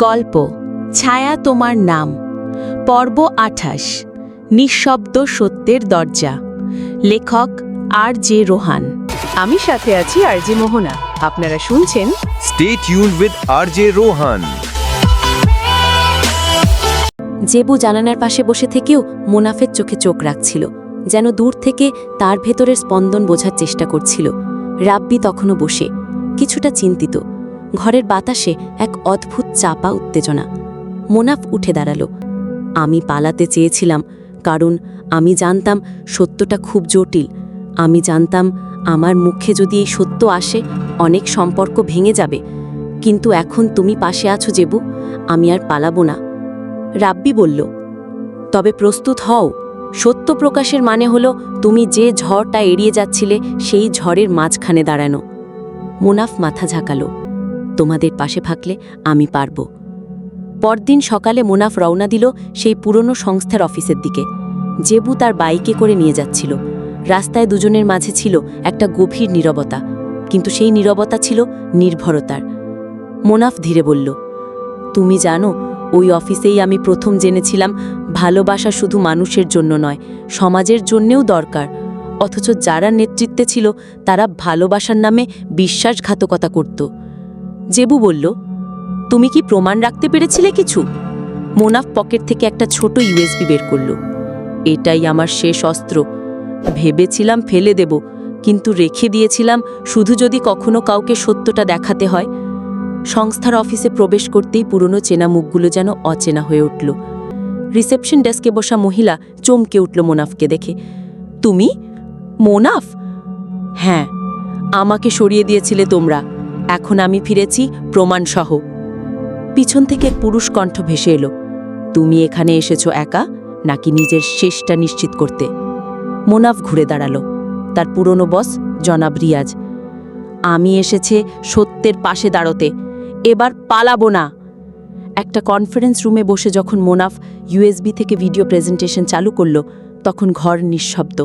গল্প ছায়া তোমার নাম। পর্ব আঠাশ নিঃশব্দ সত্যের দরজা। লেখক আর জে রোহান। আমি সাথে আছি আর জে মোহনা। আপনারা শুনছেন Stay tuned R J Rohan. জেবু জানানার পাশে বসে থেকেও মোনাফের চোখে চোখ রাখছিল যেন দূর থেকে তার ভেতরের স্পন্দন বোঝার চেষ্টা করছিল। রাব্বি তখনও বসে কিছুটা চিন্তিত ঘরের বাতাসে এক অদ্ভুত চাপা উত্তেজনা। মোনাফ উঠে দাঁড়াল। আমি পালাতে চেয়েছিলাম, কারণ আমি জানতাম সত্যটা খুব জটিল। আমি জানতাম আমার মুখে যদি এই সত্য আসে, অনেক সম্পর্ক ভেঙে যাবে। কিন্তু এখন তুমি পাশে আছো জেবু আমি আর পালাবো না। রাব্বি বলল, তবে প্রস্তুত হও। সত্য প্রকাশের মানে হলো তুমি যে ঝড়টা এড়িয়ে যাচ্ছিলে, সেই ঝড়ের মাঝখানে দাঁড়ানো। মুনাফ মাথা ঝাঁকালো। তোমাদের পাশে থাকলে আমি পারব। পরদিন সকালে মুনাফ রওনা দিল সেই পুরনো সংস্থার অফিসের দিকে। জেবু তার বাইকে করে নিয়ে যাচ্ছিল। রাস্তায় দুজনের মাঝে ছিল একটা গভীর নীরবতা, কিন্তু সেই নীরবতা ছিল নির্ভরতার। মোনাফ ধীরে বলল, তুমি জানো, ওই অফিসেই আমি প্রথম জেনেছিলাম ভালোবাসা শুধু মানুষের জন্য নয়, সমাজের জন্যেও দরকার। অথচ যারা নেতৃত্বে ছিল, তারা ভালোবাসার নামে বিশ্বাসঘাতকতা করত। জেবু বলল, তুমি কি প্রমাণ রাখতে পেরেছিলে কিছু? মোনাফ পকেট থেকে একটা ছোট ইউএসবি বের করল। এটাই আমার শেষ অস্ত্র। ভেবেছিলাম ফেলে দেব, কিন্তু রেখে দিয়েছিলাম শুধু যদি কখনো কাউকে সত্যটা দেখাতে হয়। সংস্থার অফিসে প্রবেশ করতেই পুরনো চেনা মুখগুলো যেন অচেনা হয়ে উঠল। রিসেপশন ডেস্কে বসা মহিলা চমকে উঠল মোনাফকে দেখে। তুমি? মোনাফ? হ্যাঁ। আমাকে সরিয়ে দিয়েছিলে তোমরা। এখন আমি ফিরেছি প্রমাণসহ। পিছন থেকে এক পুরুষ কণ্ঠ ভেসে এলো, তুমি এখানে এসেছ একা নাকি নিজের শেষটা নিশ্চিত করতে? মোনাফ ঘুরে দাঁড়াল, তার পুরনো বস, জনাব রিয়াজ। আমি এসেছে সত্যের পাশে দাঁড়তে, এবার পালাবো না। একটা কনফারেন্স রুমে বসে যখন মোনাফ ইউএসবি থেকে ভিডিও প্রেজেন্টেশন চালু করল, তখন ঘর নিঃশব্দ।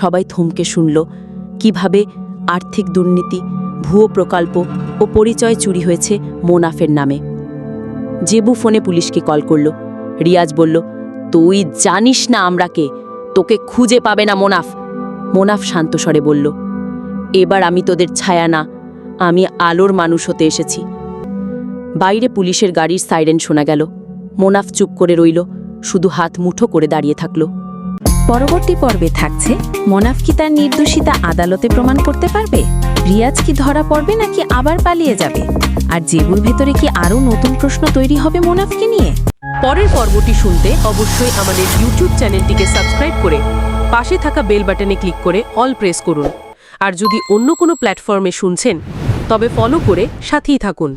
সবাই থমকে শুনল, কীভাবে আর্থিক দুর্নীতি ভুয়ো প্রকল্প ও পরিচয় চুরি হয়েছে মোনাফের নামে। জেবু ফোনে পুলিশকে কল করল। রিয়াজ বলল, তুই জানিস না আমরা কে? তোকে খুঁজে পাবে না মোনাফ। মোনাফ শান্ত স্বরে বলল, এবার আমি তোদের ছায়া না, আমি আলোর মানুষ হতে এসেছি। বাইরে পুলিশের গাড়ির সাইরেন শোনা গেল। মোনাফ চুপ করে রইল, শুধু হাত মুঠো করে দাঁড়িয়ে থাকল। পরবর্তী পর্বে থাকছে মোনাফ কি তার নির্দোষিতা আদালতে প্রমাণ করতে পারবে? রিয়াজ কি ধরা পড়বে নাকি আবার পালিয়ে যাবে? আর জেবুর ভেতরে কি আরও নতুন প্রশ্ন তৈরি হবে মোনাফকে নিয়ে? পরের পর্বটি শুনতে অবশ্যই আমাদের ইউটিউব চ্যানেলটিকে সাবস্ক্রাইব করে পাশে থাকা বেল বাটনে ক্লিক করে অল প্রেস করুন। আর যদি অন্য কোনো প্ল্যাটফর্মে শুনছেন, তবে ফলো করে সাথেই থাকুন।